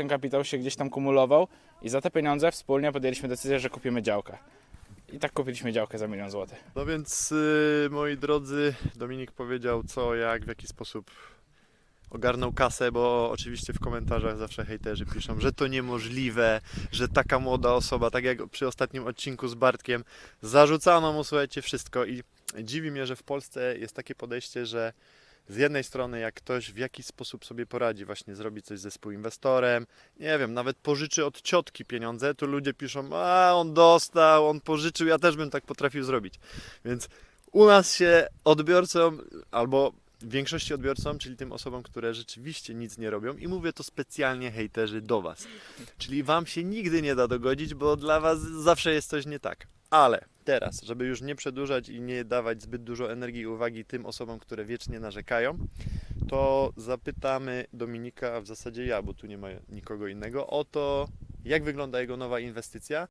ten kapitał się gdzieś tam kumulował i za te pieniądze wspólnie podjęliśmy decyzję, że kupimy działkę. I tak kupiliśmy działkę za milion złotych. No więc y, moi drodzy, Dominik powiedział co, jak, w jaki sposób ogarnął kasę, bo oczywiście w komentarzach zawsze hejterzy piszą, że to niemożliwe, że taka młoda osoba, tak jak przy ostatnim odcinku z Bartkiem, zarzucano mu, słuchajcie, wszystko i dziwi mnie, że w Polsce jest takie podejście, że z jednej strony jak ktoś w jakiś sposób sobie poradzi, właśnie zrobi coś ze współinwestorem, nie wiem, nawet pożyczy od ciotki pieniądze, to ludzie piszą, a on dostał, on pożyczył, ja też bym tak potrafił zrobić. Więc u nas się odbiorcom, albo większości odbiorcom, czyli tym osobom, które rzeczywiście nic nie robią, i mówię to specjalnie hejterzy do Was. Czyli Wam się nigdy nie da dogodzić, bo dla Was zawsze jest coś nie tak. Ale teraz, żeby już nie przedłużać i nie dawać zbyt dużo energii i uwagi tym osobom, które wiecznie narzekają, to zapytamy Dominika, a w zasadzie ja, bo tu nie ma nikogo innego, o to, jak wygląda jego nowa inwestycja